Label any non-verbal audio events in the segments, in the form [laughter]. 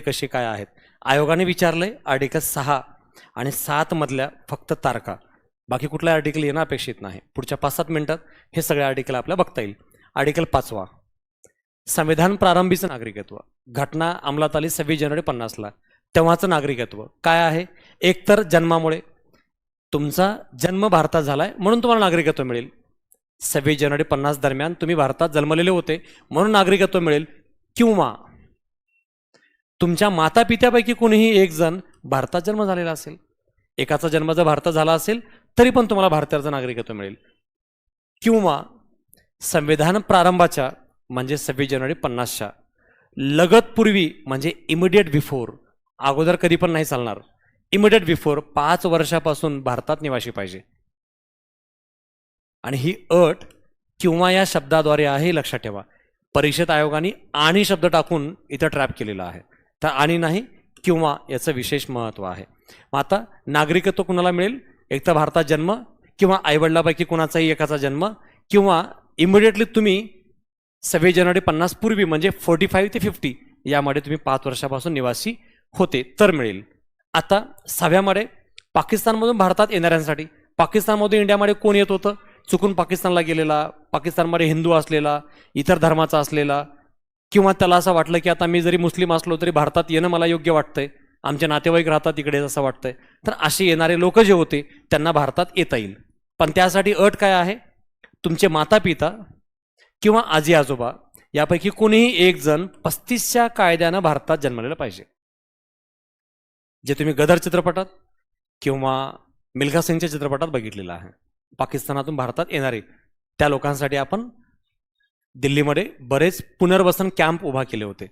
कुठे कसे काय आहेत? आयोगाने विचारलंय आर्टिकल सहा आणि सात मधल्या फक्त तारखा. बाकी कुठला आर्टिकल येणं अपेक्षित नाही. पुढच्या पाच सात मिनिटात हे सगळे आर्टिकल आपल्याला बघता येईल. आर्टिकल पाचवा. संविधान प्रारंभीचं नागरिकत्व. घटना अंमलात आली सव्वीस जानेवारी पन्नासला. तेव्हाचं नागरिकत्व. काय आहे? एकतर जन्मामुळे. तुमचा जन्म भारतात झालाय म्हणून तुम्हाला नागरिकत्व मिळेल. सव्वीस जानेवारी पन्नास दरम्यान तुम्ही भारतात जन्मलेले होते म्हणून नागरिकत्व मिळेल. किंवा तुमच्या माता पित्यापैकी कोणीही एक जण भारतात जन्म झालेला असेल एकाचा जन्म जर भारतात झाला असेल तरी पण तुम्हाला भारताचं नागरिकत्व मिळेल. किंवा संविधान प्रारंभाच्या म्हणजे सव्वीस जानेवारी पन्नासच्या लगतपूर्वी म्हणजे इमिडिएट बिफोर अगोदर कधी पण नाही चालणार इमिडिएट बिफोर पाच वर्षापासून भारतात निवासी पाहिजे. आणि ही अट किंवा या शब्दाद्वारे आहे लक्षात ठेवा. परिषद आयोगाने आणि शब्द टाकून इथं ट्रॅप केलेला आहे. तर आणि नाही किंवा याचं विशेष महत्त्व आहे. मग आता नागरिकत्व कुणाला मिळेल? एक तर भारतात जन्म किंवा आईवडिलापैकी कुणाचाही एकाचा जन्म किंवा इमिडिएटली तुम्ही सव्वीस जानेवारी पन्नास पूर्वी म्हणजे फोर्टी फाईव्ह ते फिफ्टी यामध्ये तुम्ही पाच वर्षापासून निवासी होते तर मिळेल. आता सहाव्यामध्ये पाकिस्तानमधून भारतात येणाऱ्यांसाठी पाकिस्तानमधून इंडियामध्ये कोण येत होतं? चुकून पाकिस्तानला गेलेला पाकिस्तानमध्ये हिंदू असलेला इतर धर्माचा असलेला किंवा त्याला असं वाटलं की आता मी जरी मुस्लिम असलो तरी भारतात येणं मला योग्य वाटतंय. आमचे नातेवाईक राहतात तिकडे असं वाटतंय. तर असे येणारे लोक जे होते त्यांना भारतात येता येईल. पण त्यासाठी अट काय आहे? तुमचे माता पिता किंवा आजी आजोबा यापैकी कोणीही एक जण पस्तीसच्या कायद्यानं भारतात जन्मलेलं पाहिजे. जे तुम्ही गदर चित्रपटात किंवा मिल्खा सिंगच्या चित्रपटात बघितलेलं आहे. पाकिस्तानातून भारतात येणारे त्या लोकांसाठी आपण दिल्लीमध्ये बरेच पुनर्वसन कॅम्प उभा केले होते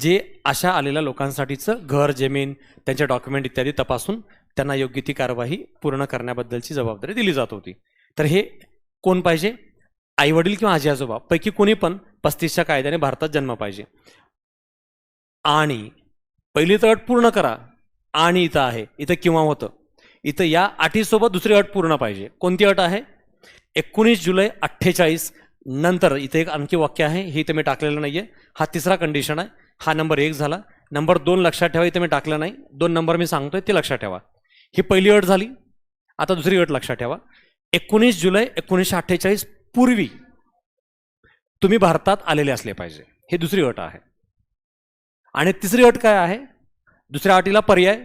जे अशा आलेल्या लोकांसाठीचं घर जमीन त्यांचे डॉक्युमेंट इत्यादी तपासून त्यांना योग्य ती कारवाई पूर्ण करण्याबद्दलची जबाबदारी दिली जात होती. तर हे कोण पाहिजे? आईवडील किंवा आजी आजोबा? पैकी कोणी पण पस्तीसच्या कायद्याने भारतात जन्म पाहिजे. आणि पहिली तर अट पूर्ण करा. आणि इथं आहे. इथं किंवा होतं. इथं या अटीसोबत दुसरी अट पूर्ण पाहिजे. कोणती अट आहे? एकोणीस जुलै अठ्ठेचाळीस नंतर इथे एक आणखी वाक्य आहे हे इथं मी टाकलेलं नाही आहे हा तिसरा कंडिशन आहे. हा नंबर एक झाला. नंबर दोन लक्षात ठेवा इथे मी टाकलं नाही. दोन नंबर मी सांगतोय ते लक्षात ठेवा. ही पहिली अट झाली. आता दुसरी अट लक्षात ठेवा. एकोणीस जुलै एकोणीसशे अठ्ठेचाळीस पूर्वी तुम्ही भारतात आलेले असले पाहिजे. ही दुसरी अट आहे. आणि तिसरी अट काय आहे? दुसऱ्या अटीला पर्याय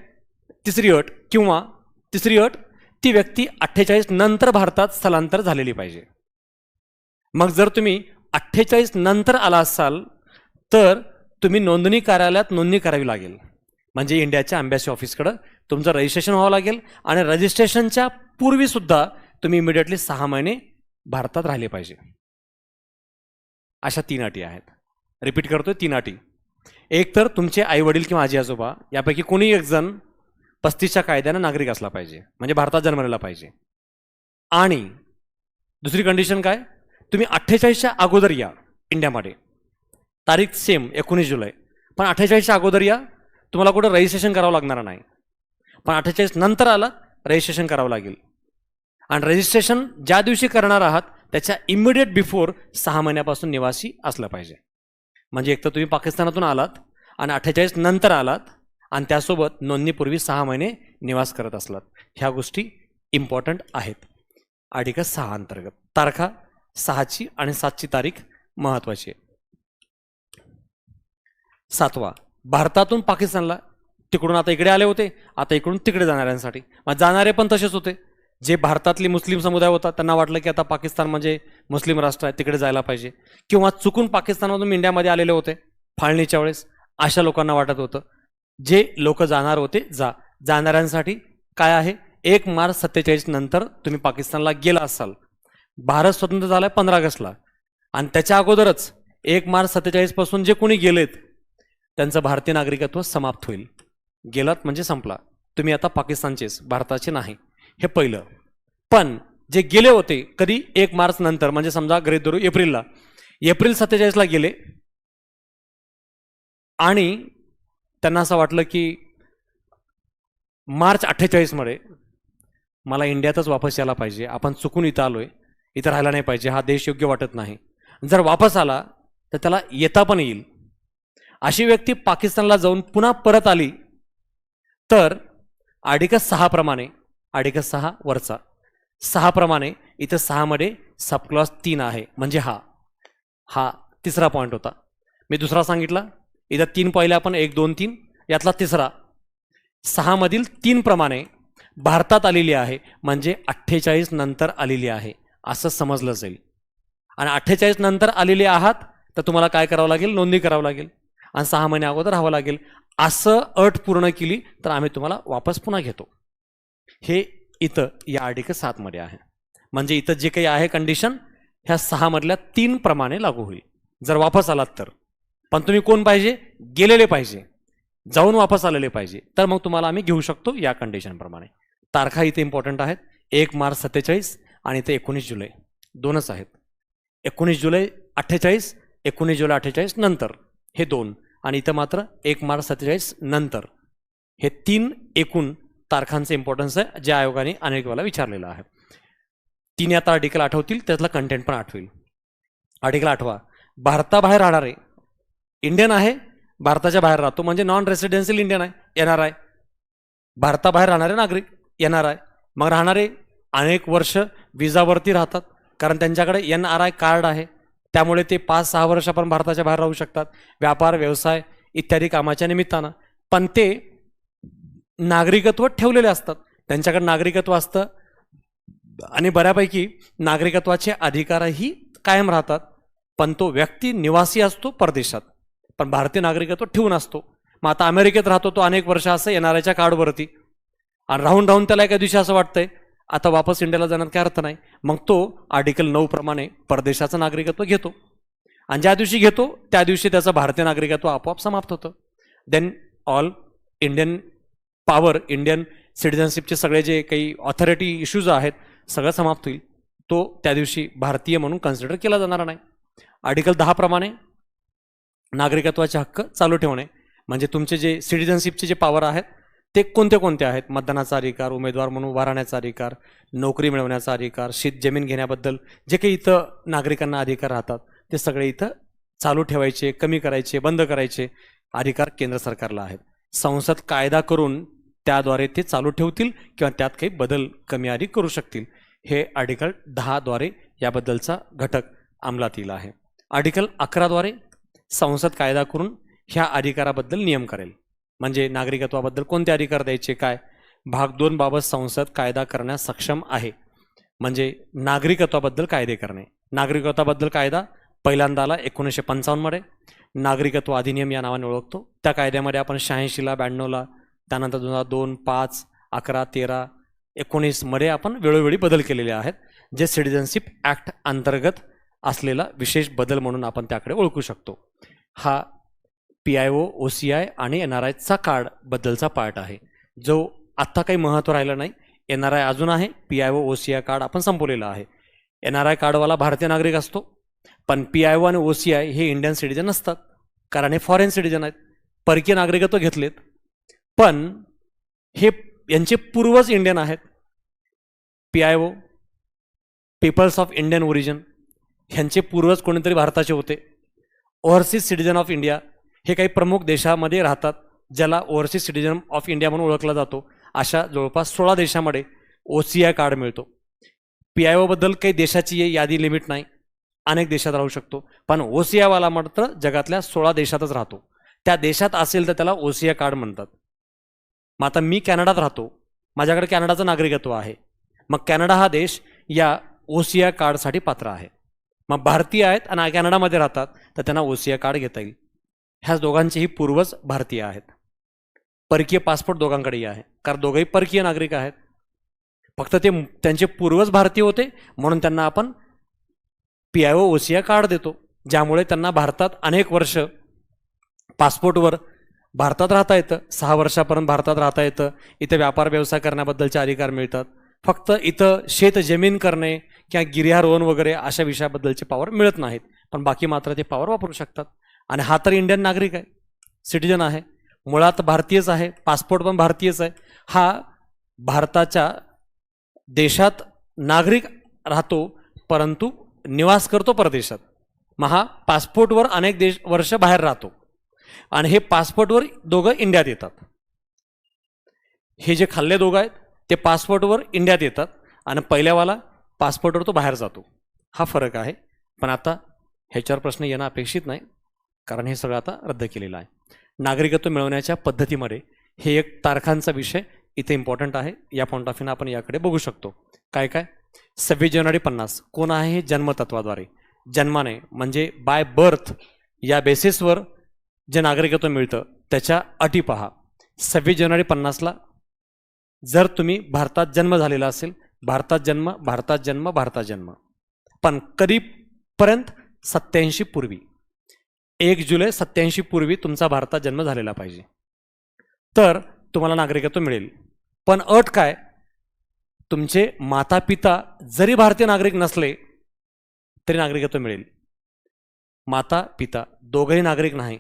तिसरी अट किंवा तिसरी अट ती व्यक्ती अठ्ठेचाळीस नंतर भारतात स्थलांतर झालेली पाहिजे. मग जर तुम्ही अठ्ठेचाळीस नंतर आला असाल तर तुम्ही नोंदणी कार्यालयात नोंदणी करावी लागेल. म्हणजे इंडियाच्या अँबॅसी ऑफिसकडं तुमचं रजिस्ट्रेशन व्हावं लागेल आणि रजिस्ट्रेशनच्या पूर्वीसुद्धा तुम्ही इमिडिएटली सहा महिने भारतात राहिले पाहिजे. अशा तीन अटी आहेत. रिपीट करतोय तीन अटी. एक तर तुमचे आई वडील किंवा आजी आजोबा यापैकी कोणी एक जण पस्तीसच्या कायद्यानं नागरिक असला पाहिजे. म्हणजे भारतात जन्मलेला पाहिजे. आणि दुसरी कंडिशन काय? तुम्ही अठ्ठेचाळीसच्या अगोदर या इंडियामध्ये. तारीख सेम एकोणीस जुलै. पण अठ्ठेचाळीसच्या अगोदर या तुम्हाला कुठं रजिस्ट्रेशन करावं लागणार नाही. पण अठ्ठेचाळीस नंतर आला रजिस्ट्रेशन करावं लागेल. आणि रजिस्ट्रेशन ज्या दिवशी करणार आहात त्याच्या इमिडिएट बिफोर सहा महिन्यापासून निवासी असलं पाहिजे. म्हणजे एक तर तुम्ही पाकिस्तानातून आलात आणि अठ्ठेचाळीस नंतर आलात आणि त्यासोबत नोंदणीपूर्वी सहा महिने निवास करत असलात. ह्या गोष्टी इम्पॉर्टंट आहेत. आर्टिकल सहा अंतर्गत. तारखा सहाची आणि सातची तारीख महत्वाची आहे. सातवा भारतातून पाकिस्तानला तिकडून आता इकडे आले होते आता इकडून तिकडे जाणाऱ्यांसाठी. मग जाणारे पण तसेच होते. जे भारतातले मुस्लिम समुदाय होता त्यांना वाटलं की आता पाकिस्तान म्हणजे मुस्लिम राष्ट्र आहे तिकडे जायला पाहिजे. किंवा चुकून पाकिस्तानमधून इंडियामध्ये आलेले होते फाळणीच्या वेळेस अशा लोकांना वाटत होतं. जे लोक जाणार होते जा. जाणाऱ्यांसाठी काय आहे? एक मार्च सत्तेचाळीस नंतर तुम्ही पाकिस्तानला गेला असाल. भारत स्वतंत्र झालाय पंधरा ऑगस्टला. आणि त्याच्या अगोदरच एक मार्च सत्तेचाळीसपासून जे कोणी गेलेत त्यांचं भारतीय नागरिकत्व समाप्त होईल. गेलात म्हणजे संपला. तुम्ही आता पाकिस्तानचेच भारताचे नाही. हे पहिलं. पण जे गेले होते कधी? एक मार्च नंतर. म्हणजे समजा गरीब धरू एप्रिलला. एप्रिल सत्तेचाळीसला गेले. आणि त्यांना असं वाटलं की मार्च अठ्ठेचाळीसमध्ये मला इंडियातच वापस यायला पाहिजे. आपण चुकून इथं आलो आहे इथं राहायला नाही पाहिजे हा देश योग्य वाटत नाही. जर वापस आला तर त्याला येता पण येईल. अशी व्यक्ती पाकिस्तानला जाऊन पुन्हा परत आली तर आडिका सहा प्रमाणे आडिकस सहा वरचा. सहा प्रमाणे इथं सहामध्ये सबक्लॉस तीन आहे. म्हणजे हा हा तिसरा पॉईंट होता. मी दुसरा सांगितला इथं तीन पहिले आपण एक दोन तीन यातला तिसरा. सहामधील तीन प्रमाणे भारतात आलेली आहे म्हणजे अठ्ठेचाळीस नंतर आलेली आहे. असं समजलं जाईल. आणि अठ्ठेचाळीस नंतर आलेले आहात तर तुम्हाला काय करावं लागेल? नोंदणी करावं लागेल. आणि सहा महिने अगोदर राहावं लागेल. असं अट पूर्ण केली तर आम्ही तुम्हाला वापस पुन्हा घेतो. हे इथं या आर्टिकल सातमध्ये आहे. म्हणजे इथं जे काही आहे कंडिशन ह्या सहामधल्या तीन प्रमाणे लागू होईल. जर वापस आलात तर. पण तुम्ही कोण पाहिजे? गेलेले पाहिजे. जाऊन वापस आलेले पाहिजे. तर मग तुम्हाला आम्ही घेऊ शकतो या कंडिशनप्रमाणे तारखा इथे इम्पॉर्टंट आहेत. एक मार्च सत्तेचाळीस आणि ते एकोणीस जुलै. दोनच आहेत. एकोणीस जुलै अठ्ठेचाळीस एकोणीस जुलै अठ्ठेचाळीस नंतर. हे दोन. आणि इथं मात्र एक मार्च सत्तेचाळीस नंतर. हे तीन एकूण तारखांचं इम्पॉर्टन्स आहे ज्या आयोगाने अनेक वेळेला विचारलेलं आहे. तीन आता आर्टिकल आठवतील त्यातला कंटेंट पण आठवेल. आर्टिकल आठवा. भारताबाहेर राहणारे इंडियन आहे भारताच्या बाहेर राहतो. म्हणजे नॉन रेसिडेन्शियल इंडियन आहे येणार आहे. भारताबाहेर राहणारे नागरिक येणार आहे. मग राहणारे अनेक वर्ष विजावरती राहतात. कारण त्यांच्याकडे एन आर आय कार्ड आहे. त्यामुळे ते पाच सहा वर्ष पण भारताच्या बाहेर राहू शकतात. व्यापार व्यवसाय इत्यादी कामाच्या निमित्तानं. पण ते नागरिकत्व ठेवलेले असतात. त्यांच्याकडे नागरिकत्व असतं. आणि बऱ्यापैकी नागरिकत्वाचे अधिकारही कायम राहतात. पण तो व्यक्ती निवासी असतो परदेशात. पण भारतीय नागरिकत्व ठेवून असतो. मग आता अमेरिकेत राहतो तो अनेक वर्ष असं येणाऱ्याच्या कार्डवरती आणि राहून राहून त्याला एका दिवशी असं वाटतंय आता वापस इंडियाला जाण्यात काय अर्थ नाही. मग तो आर्टिकल नऊ प्रमाणे परदेशाचं नागरिकत्व घेतो. आणि ज्या दिवशी घेतो त्या दिवशी त्याचं भारतीय नागरिकत्व आपोआप समाप्त होतं. Then all Indian power Indian सिटिझनशिपचे सगळे जे काही ऑथॉरिटी इश्यूज आहेत सगळं समाप्त होईल. तो त्या दिवशी भारतीय म्हणून कन्सिडर केला जाणार नाही. आर्टिकल दहाप्रमाणे नागरिकत्वाचे हक्क चालू ठेवणे म्हणजे तुमचे जे सिटिझनशिपचे जे पॉवर आहेत ते कोणते कोणते आहेत? मतदानाचा अधिकार उमेदवार म्हणून उभा राहण्याचा अधिकार नोकरी मिळवण्याचा अधिकार शेत जमीन घेण्याबद्दल जे काही इथं नागरिकांना अधिकार राहतात ते सगळे इथं चालू ठेवायचे कमी करायचे बंद करायचे अधिकार केंद्र सरकारला आहेत. संसद कायदा करून त्याद्वारे ते चालू ठेवतील किंवा त्यात काही बदल कमी अधिक करू शकतील हे आर्टिकल दहाद्वारे याबद्दलचा घटक अंमलात येईल आहे. आर्टिकल अकराद्वारे संसद कायदा करून ह्या अधिकाराबद्दल नियम करेल. म्हणजे नागरिकत्वाबद्दल कोणते अधिकार द्यायचे काय? भाग दोन बाबत संसद कायदा करण्यास सक्षम आहे. म्हणजे नागरिकत्वाबद्दल कायदे करणे. नागरिकत्वाबद्दल कायदा पहिल्यांदा आला एकोणीसशे पंचावन्नमध्ये नागरिकत्व अधिनियम या नावाने ओळखतो. त्या कायद्यामध्ये आपण शहाऐंशीला ब्याण्णवला त्यानंतर दोन हजार दोन पाच अकरा तेरा एकोणीसमध्ये आपण वेळोवेळी बदल केलेले आहेत जे सिटिझनशिप ॲक्ट अंतर्गत असलेला विशेष बदल म्हणून आपण त्याकडे ओळखू शकतो. हा P I O O C I आणि एन आर आयचा कार्ड बद्दलचा पार्ट आहे. जो आत्ता काही महत्त्व राहिलं नाही एन आर आय अजून आहे P I O O C I card आपण संपवलेलं आहे. एन आर आय कार्डवाला भारतीय नागरिक असतो पण पी आय ओ आणि ओ सी आय हे इंडियन सिटिझन असतात कारण हे फॉरेन सिटिझन आहेत परकीय नागरिकत्व घेतलेत. पण हे यांचे पूर्वज इंडियन आहेत. P I O peoples of Indian origin ह्यांचे पूर्वज कोणीतरी भारताचे होते. ओव्हरसीज सिटिझन ऑफ इंडिया हे काही प्रमुख देशामध्ये राहतात ज्याला ओव्हरसीज सिटिझन ऑफ इंडिया म्हणून ओळखला जातो. अशा जवळपास सोळा देशामध्ये ओ सी आय कार्ड मिळतो. पी आय ओबद्दल काही देशाची यादी लिमिट नाही. अनेक देशात राहू शकतो. पण ओ सी आयवाला मात्र जगातल्या सोळा देशातच राहतो. त्या देशात असेल तर त्याला ओ सी आय कार्ड म्हणतात. मग आता मी कॅनडात राहतो. माझ्याकडे कॅनडाचं नागरिकत्व आहे. मग कॅनडा हा देश या ओ सी आय कार्डसाठी पात्र आहे. मग भारतीय आहेत आणि कॅनडामध्ये राहतात तर त्यांना ओ सी आय कार्ड घेता येईल. ह्या दोघांचेही पूर्वज भारतीय आहेत. परकीय पासपोर्ट दोघांकडेही आहे. कारण दोघंही परकीय नागरिक आहेत. फक्त ते त्यांचे पूर्वज भारतीय होते म्हणून त्यांना आपण P I O O C I card देतो. ज्यामुळे त्यांना भारतात अनेक वर्ष पासपोर्टवर भारतात राहता येतं. सहा वर्षापर्यंत भारतात राहता येतं. इथं व्यापार व्यवसाय करण्याबद्दलचे अधिकार मिळतात. फक्त इथं शेत जमीन करणे किंवा गिर्यारोहण वगैरे अशा विषयाबद्दलचे पॉवर मिळत नाहीत. पण बाकी मात्र ते पॉवर वापरू शकतात. आणि हा तर इंडियन नागरिक आहे. सिटीजन आहे. मुळात भारतीयच आहे. पासपोर्ट पण भारतीयच आहे. हा भारताच्या देशात नागरिक राहतो परंतु निवास करतो परदेशात. मग हा पासपोर्टवर अनेक देश वर्ष बाहेर राहतो. आणि हे पासपोर्टवर दोघं इंडियात येतात. हे जे खाल्ले दोघं आहेत ते पासपोर्टवर इंडियात येतात. आणि पहिल्यावाला पासपोर्टवर तो बाहेर जातो. हा फरक आहे. पण आता ह्याच्यावर प्रश्न येणं अपेक्षित नाही. कारण हे सगळं आता रद्द केलेलं आहे. नागरिकत्व मिळवण्याच्या पद्धतीमध्ये हे एक तारखांचा विषय इथे इम्पॉर्टंट आहे. या पॉईंट ऑफ व्ह्यूनं आपण याकडे बघू शकतो. काय काय? सव्वीस जानेवारी पन्नास. कोण आहे हे जन्मतत्वाद्वारे? जन्माने म्हणजे बाय बर्थ या बेसिसवर जे नागरिकत्व मिळतं त्याच्या अटी पहा. सव्वीस जानेवारी पन्नासला जर तुम्ही भारतात जन्म झालेला असेल भारतात जन्म भारतात जन्म भारतात जन्म. पण कधीपर्यंत? सत्याऐंशी पूर्वी. एक जुलै सत्याऐंशी पूर्वी तुमचा भारतात जन्म झालेला पाहिजे. तर तुम्हाला नागरिकत्व मिळेल. पण अट काय? तुमचे माता पिता जरी भारतीय नागरिक नसले तरी नागरिकत्व मिळेल. माता पिता दोघंही नागरिक नाही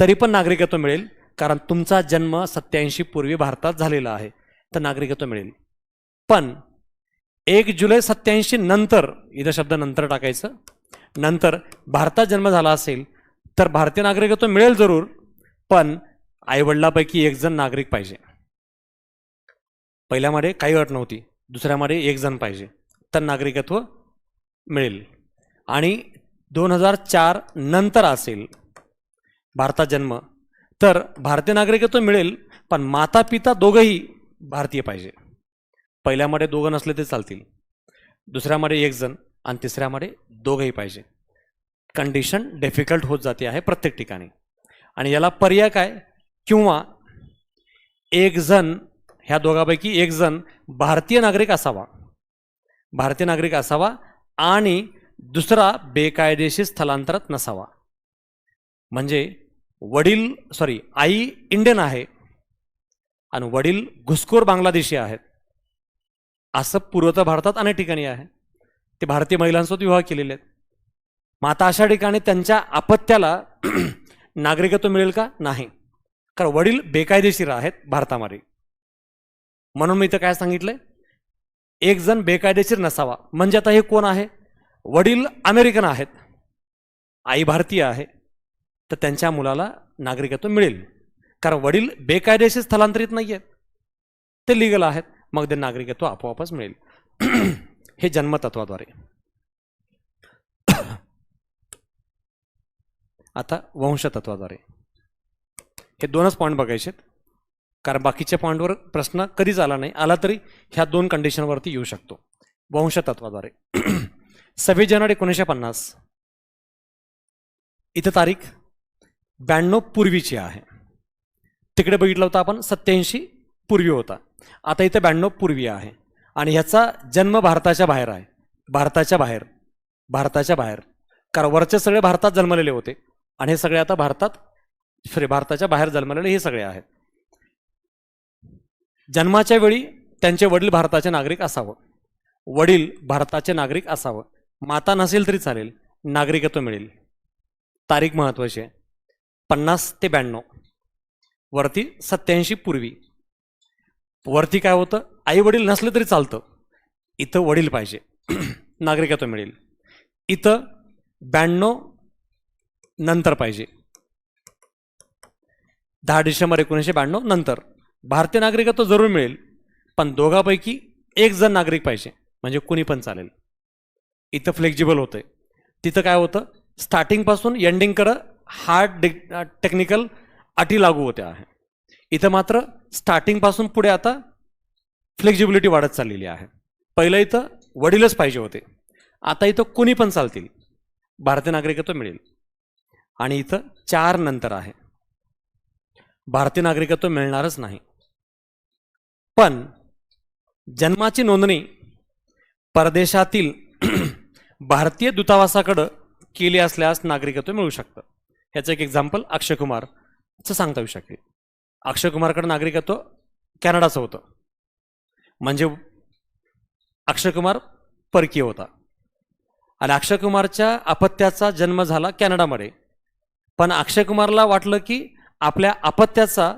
तरी पण नागरिकत्व मिळेल. कारण तुमचा जन्म सत्याऐंशी पूर्वी भारतात झालेला आहे तर नागरिकत्व मिळेल. पण एक जुलै सत्याऐंशी नंतर इथं शब्द नंतर टाकायचं. नंतर भारतात जन्म झाला असेल तर भारतीय नागरिकत्व मिळेल जरूर पण आईवडिलापैकी एक जण नागरिक पाहिजे. पहिल्यामध्ये काही अट नव्हती दुसऱ्यामध्ये एक जण पाहिजे तर नागरिकत्व मिळेल. आणि दोन हजार चार नंतर असेल भारतात जन्म तर भारतीय नागरिकत्व मिळेल पण माता पिता दोघंही भारतीय पाहिजे. पहिल्यामध्ये दोघं नसले ते चालतील दुसऱ्यामध्ये एक जण आणि तिसऱ्यामध्ये दोघंही पाहिजे. कंडिशन डिफिकल्ट होत जाते आहे प्रत्येक ठिकाणी. आणि याला पर्याय काय? किंवा एक जण ह्या दोघांपैकी एक जण भारतीय नागरिक असावा. भारतीय नागरिक असावा आणि दुसरा बेकायदेशीर स्थलांतरात नसावा. म्हणजे वडील सॉरी आई इंडियन आहे आणि वडील घुसखोर बांगलादेशी आहेत. असं पूर्वतः भारतात अनेक ठिकाणी आहे. ते भारतीय महिलांसोबत विवाह केलेले आहेत. मग आता अशा ठिकाणी त्यांच्या अपत्याला [clears throat] नागरिकत्व मिळेल का? नाही. कारण वडील बेकायदेशीर आहेत भारतामध्ये म्हणून मी इथं काय सांगितलंय? एक जण बेकायदेशीर नसावा. म्हणजे आता हे कोण आहे? वडील अमेरिकन आहेत. आई भारतीय आहे. तर त्यांच्या मुलाला नागरिकत्व मिळेल. कारण वडील बेकायदेशीर स्थलांतरित नाही आहेत ते लिगल आहेत. मग ते नागरिकत्व आपोआपच मिळेल. [clears throat] हे जन्मतत्वाद्वारे. आता वंशतत्वाद्वारे. हे दोनच पॉईंट बघायचे कारण बाकीच्या पॉईंटवर प्रश्न कधीच आला नाही. आला तरी ह्या दोन कंडिशनवरती येऊ शकतो. वंशतत्वाद्वारे. [clears throat] सव्वीस जानेवारी एकोणीसशे पन्नास. इथं तारीख ब्याण्णव पूर्वीची आहे. तिकडे बघितलं होतं आपण सत्याऐंशी पूर्वी होता. आता इथं ब्याण्णव पूर्वी आहे. आणि ह्याचा जन्म भारताच्या बाहेर आहे. भारताच्या बाहेर. भारताच्या बाहेर. कारण वरचे सगळे भारतात जन्मलेले होते. आणि हे सगळे आता भारतात सॉरी भारताच्या बाहेर जन्मलेले हे सगळे आहेत. जन्माच्या वेळी त्यांचे वडील भारताचे नागरिक असावं. वडील भारताचे नागरिक असावं. माता नसेल तरी चालेल नागरिकत्व मिळेल. तारीख महत्वाची आहे. पन्नास ते ब्याण्णव. वरती सत्याऐंशी पूर्वी. वरती काय होतं? आई वडील नसले तरी चालतं. इथं वडील पाहिजे. [clears throat] नागरिकत्व मिळेल. इथं ब्याण्णव नंतर पाहिजे. दहा डिसेंबर एकोणीसशे ब्याण्णव नंतर. भारतीय नागरिकत्व जरूर मिळेल पण दोघापैकी एक जण नागरिक पाहिजे म्हणजे कुणी पण चालेल. इथं फ्लेक्झिबल होतं तिथं काय होतं? स्टार्टिंगपासून एंडिंगकडं हार्ड टेक्निकल अटी लागू होत्या आहे. इथं मात्र स्टार्टिंगपासून पुढे आता फ्लेक्झिबिलिटी वाढत चाललेली आहे. पहिलं इथं वडीलच पाहिजे होते. आता इथं कुणी पण चालतील. भारतीय नागरिकत्व मिळेल. आणि इथं चार नंतर आहे. भारतीय नागरिकत्व मिळणारच नाही. पण जन्माची नोंदणी परदेशातील [clears throat] भारतीय दूतावासाकडं केली असल्यास नागरिकत्व मिळू शकतं. ह्याचं एक एक्झाम्पल अक्षय कुमारचं सांगता येऊ शकेल. अक्षय कुमारकडं नागरिकत्व कॅनडाचं होतं. म्हणजे अक्षय कुमार परकीय होता. आणि अक्षय कुमारच्या अपत्याचा जन्म झाला कॅनडामध्ये. पण अक्षय कुमारला वाटलं की आपल्या अपत्याचा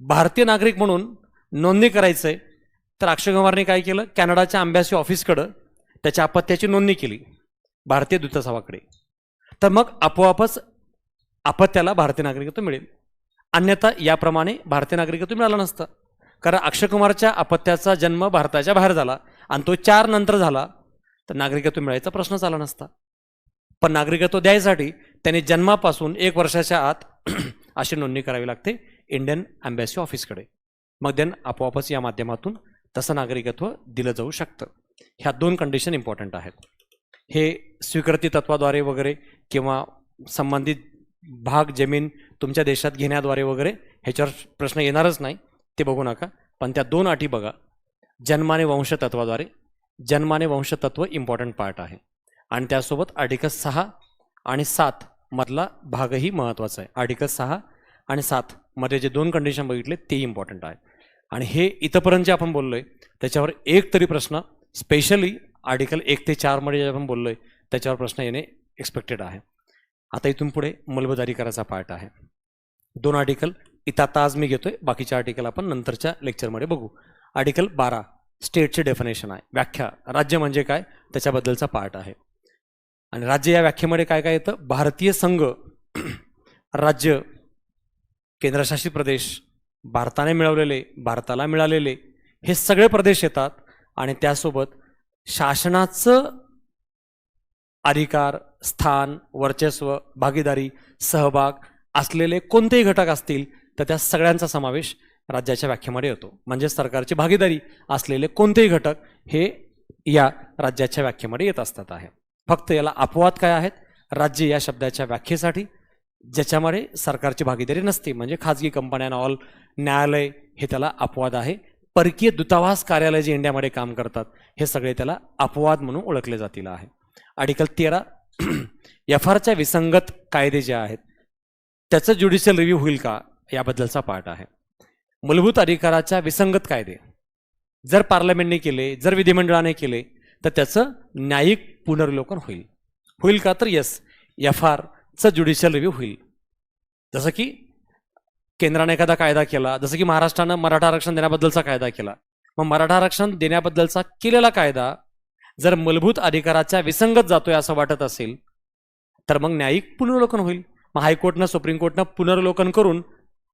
भारतीय नागरिक म्हणून नोंदणी करायचं आहे तर अक्षय कुमारने काय केलं? कॅनडाच्या अंब्यासी ऑफिसकडं त्याच्या अपत्याची नोंदणी केली. भारतीय दूतावासाकडे तर मग आपोआपच अपत्याला भारतीय नागरिकत्व मिळेल. अन्यथा याप्रमाणे भारतीय नागरिकत्व मिळालं नसतं. कारण अक्षय कुमारच्या अपत्याचा जन्म भारताच्या बाहेर झाला आणि तो चार नंतर झाला. तर नागरिकत्व मिळायचा प्रश्नच आला नसता. पण नागरिकत्व द्यायसाठी त्यांनी जन्मापासून एक वर्षाच्या आत [clears throat] अशी नोंदणी करावी लागते इंडियन अँबॅसी ऑफिसकडे. मग देन आपोआपच या माध्यमातून तसं नागरिकत्व दिलं जाऊ शकतं. ह्या दोन कंडिशन इम्पॉर्टंट आहेत. हे स्वीकृती तत्वाद्वारे वगैरे किंवा संबंधित भाग जमीन तुमच्या देशात घेण्याद्वारे वगैरे ह्याच्यावर प्रश्न येणारच नाही ते बघू नका. पण त्या दोन अटी बघा. जन्माने वंशतत्वाद्वारे. जन्माने वंशतत्व इम्पॉर्टंट पार्ट आहे. आणि त्यासोबत आर्टिकल सहा आणि सात मधला भागही महत्त्वाचा आहे. आर्टिकल सहा आणि सात मध्ये जे दोन कंडिशन बघितले ते इम्पॉर्टंट आहे. आणि हे इथंपर्यंत जे आपण बोललोय त्याच्यावर एक तरी प्रश्न स्पेशली आर्टिकल एक ते चारमध्ये जे आपण बोललोय त्याच्यावर प्रश्न येणे एक्सपेक्टेड आहे. आता इथून पुढे मूलभूत करायचा पार्ट आहे. दोन आर्टिकल इथं आता आज मी घेतोय बाकीचे आर्टिकल आपण नंतरच्या लेक्चरमध्ये बघू. आर्टिकल बारा स्टेटचे डेफिनेशन आहे. व्याख्या राज्य म्हणजे काय त्याच्याबद्दलचा पार्ट आहे. आणि राज्य या व्याख्येमध्ये काय काय येतं? भारतीय संघ राज्य केंद्रशासित प्रदेश भारताने मिळवलेले भारताला मिळालेले हे सगळे प्रदेश येतात. आणि त्यासोबत शासनाचं अधिकार स्थान वर्चस्व भागीदारी सहभाग असलेले कोणतेही घटक असतील तर त्या सगळ्यांचा समावेश राज्याच्या व्याख्येमध्ये होतो म्हणजे सरकारची भागीदारी असलेले कोणतेही घटक हे या राज्याच्या व्याख्येमध्ये येत असतात आहे. फक्त याला अपवाद काय आहेत? राज्य या शब्दाच्या व्याख्येसाठी ज्याच्यामध्ये सरकारची भागीदारी नसते. म्हणजे खाजगी कंपन्या ऑल न्यायालय हे त्याला अपवाद आहे. परकीय दूतावास कार्यालय जे इंडियामध्ये काम करतात हे सगळे त्याला अपवाद म्हणून ओळखले जातील आहे. आर्टिकल तेरा [clears throat] एफ आरच्या विसंगत कायदे जे आहेत त्याचं ज्युडिशियल रिव्ह्यू होईल का? याबद्दलचा पार्ट आहे. मूलभूत अधिकाराच्या विसंगत कायदे. जर पार्लमेंटने केले जर विधिमंडळाने केले तर त्याचं न्यायिक पुनर्लोकन होईल. होईल का तर येस एफ आरचं ज्युडिशियल रिव्ह्यू होईल. जसं की केंद्राने एखादा कायदा केला जसं की महाराष्ट्रानं मराठा आरक्षण देण्याबद्दलचा कायदा केला. मग मराठा आरक्षण देण्याबद्दलचा केलेला कायदा जर मूलभूत अधिकाराच्या विसंगत जातोय असं वाटत असेल तर मग न्यायिक पुनर्वलोकन होईल. मग हायकोर्टनं सुप्रीम कोर्टनं पुनर्वलोकन करून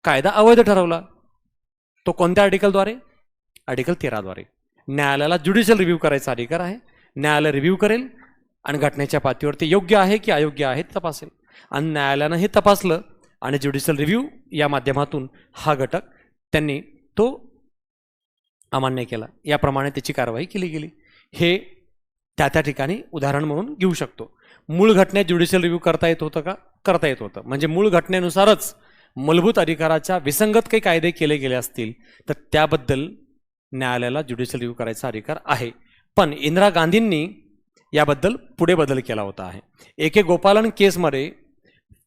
कायदा अवैध ठरवला. तो कोणत्या आर्टिकलद्वारे आर्टिकल तेराद्वारे. न्यायालयाला ज्युडिशियल रिव्ह्यू करायचा अधिकार आहे. न्यायालय रिव्ह्यू करेल आणि घटनेच्या पातळीवरती योग्य आहे की अयोग्य आहे तपासेल. आणि न्यायालयानं हे तपासलं आणि ज्युडिशियल रिव्ह्यू या माध्यमातून हा घटक त्यांनी तो अमान्य केला. याप्रमाणे त्याची कारवाई केली गेली. हे त्या त्या ठिकाणी उदाहरण म्हणून घेऊ शकतो. मूळ घटनेत ज्युडिशियल रिव्ह्यू करता येत होतं का? करता येत होतं. म्हणजे मूळ घटनेनुसारच मूलभूत अधिकाराच्या विसंगत काही कायदे केले गेले असतील तर त्याबद्दल न्यायालयाला ज्युडिशियल रिव्ह्यू करायचा अधिकार आहे. पण इंदिरा गांधींनी याबद्दल पुढे बदल केला होता आहे. एके गोपालन केसमध्ये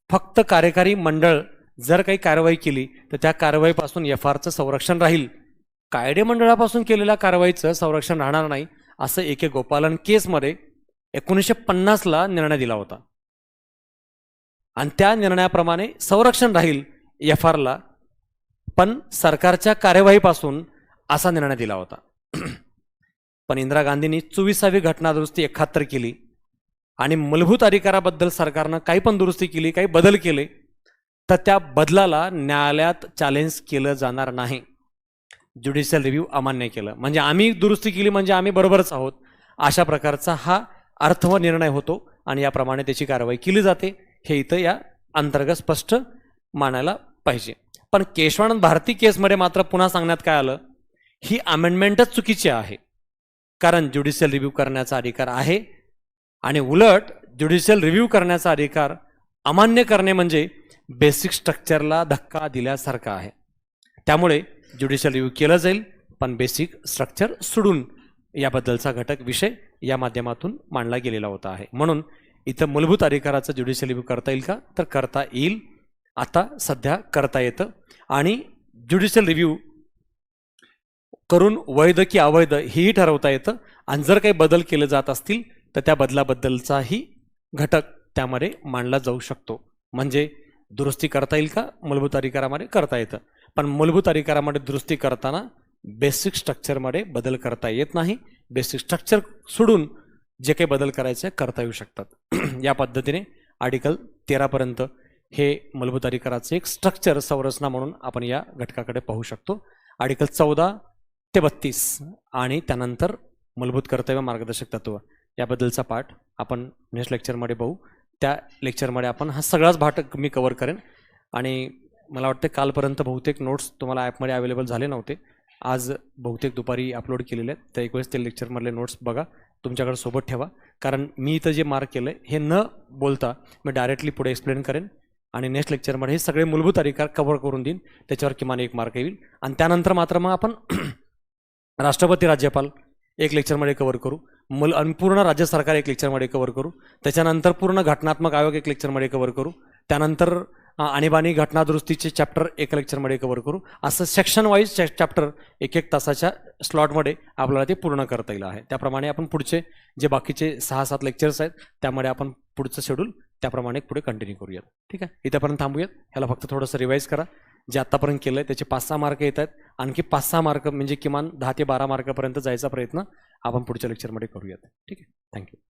फक्त कार्यकारी मंडळ जर काही कारवाई केली तर त्या कारवाईपासून एफ आरचं संरक्षण राहील. कायदे मंडळापासून केलेल्या कारवाईचं संरक्षण राहणार नाही असं एके गोपालन केसमध्ये एकोणीसशे पन्नासला निर्णय दिला होता. आणि त्या निर्णयाप्रमाणे संरक्षण राहील एफ आरला पण सरकारच्या कार्यवाहीपासून असा निर्णय दिला होता. पण इंदिरा गांधींनी चोवीसावी घटना दुरुस्ती एकाहत्तर केली आणि मूलभूत अधिकाराबद्दल सरकारनं काही पण दुरुस्ती केली काही बदल केले तर त्या बदलाला न्यायालयात चॅलेंज केलं जाणार नाही. ज्युडिशियल रिव्ह्यू अमान्य केलं. म्हणजे आम्ही दुरुस्ती केली म्हणजे आम्ही बरोबरच आहोत. अशा प्रकारचा हा अर्थ व निर्णय होतो आणि याप्रमाणे त्याची कारवाई केली जाते. हे इथं या अंतर्गत स्पष्ट मानायला पाहिजे. पण केशवानंद भारती केसमध्ये मात्र पुन्हा सांगण्यात काय आलं? ही अमेंडमेंटच चुकीची आहे. कारण ज्युडिशियल रिव्ह्यू करण्याचा अधिकार आहे आणि उलट ज्युडिशियल रिव्ह्यू करण्याचा अधिकार अमान्य करणे म्हणजे बेसिक स्ट्रक्चरला धक्का दिल्यासारखा आहे. त्यामुळे ज्युडिशियल रिव्ह्यू केलं जाईल पण बेसिक स्ट्रक्चर सोडून याबद्दलचा घटक विषय या माध्यमातून मांडला गेलेला होता आहे. म्हणून इथं मूलभूत अधिकाराचं ज्युडिशियल रिव्ह्यू करता येईल का? तर करता येईल. आता सध्या करता येतं आणि ज्युडिशियल रिव्ह्यू करून वैध की अवैध हेही ठरवता येतं. आणि जर काही बदल केले जात असतील तर त्या बदलाबद्दलचाही घटक त्यामध्ये मांडला जाऊ शकतो. म्हणजे दुरुस्ती करता येईल का? मूलभूत अधिकारामध्ये करता येतं. पण मूलभूत अधिकारामध्ये दुरुस्ती करताना बेसिक स्ट्रक्चरमध्ये बदल करता येत नाही. बेसिक स्ट्रक्चर सोडून जे काही बदल करायचे करता येऊ शकतात. [clears throat] या पद्धतीने आर्टिकल तेरापर्यंत हे मूलभूत अधिकाराचे एक स्ट्रक्चर संरचना म्हणून आपण या घटकाकडे पाहू शकतो. आर्टिकल चौदा ते बत्तीस आणि त्यानंतर मूलभूत कर्तव्य मार्गदर्शक तत्व. याबद्दलचा पाठ आपण नेक्स्ट लेक्चरमध्ये पाहू त्या लेक्चरमध्ये आपण हा सगळाच भाग मी कवर करेन. आणि मला वाटतं कालपर्यंत बहुतेक नोट्स तुम्हाला ॲपमध्ये अवेलेबल झाले नव्हते. आज बहुतेक दुपारी अपलोड केलेले आहेत. तर एक वेळेस ते लेक्चरमधले नोट्स बघा. तुमच्याकडे सोबत ठेवा. कारण मी इथं जे मार्क केलं आहे हे न बोलता मी डायरेक्टली पुढे एक्सप्लेन करेन. आणि नेक्स्ट लेक्चरमध्ये हे सगळे मूलभूत अधिकार कव्हर करून देईन. त्याच्यावर किमान एक मार्क येईल. आणि त्यानंतर मात्र मग आपण राष्ट्रपती राज्यपाल एक लेक्चरमध्ये कवर करू. मल आणि पूर्ण राज्य सरकार एक लेक्चरमध्ये कवर करू. त्याच्यानंतर पूर्ण घटनात्मक आयोग एक लेक्चरमध्ये कवर करू. त्यानंतर आणीबाणी घटना दुरुस्तीचे चॅप्टर एका लेक्चरमध्ये कवर करू. असं सेक्शन वाईज चॅप्टर एक एक तासाच्या स्लॉटमध्ये आपल्याला ते पूर्ण करता येईल आहे. त्याप्रमाणे आपण पुढचे जे बाकीचे सहा सात लेक्चर्स आहेत त्यामध्ये आपण पुढचं शेड्यूल त्याप्रमाणे पुढे कंटिन्यू करूयात. ठीक आहे? इथेपर्यंत थांबूयात. ह्याला फक्त थोडंसं रिवाईज करा. जे आत्तापर्यंत केलं आहे त्याचे पाच सहा मार्क येत आहेत. आणखी पाच सहा मार्क म्हणजे किमान दहा ते बारा मार्कापर्यंत जायचा प्रयत्न आपण पुढच्या लेक्चरमध्ये करूयात. ठीक आहे? थँक्यू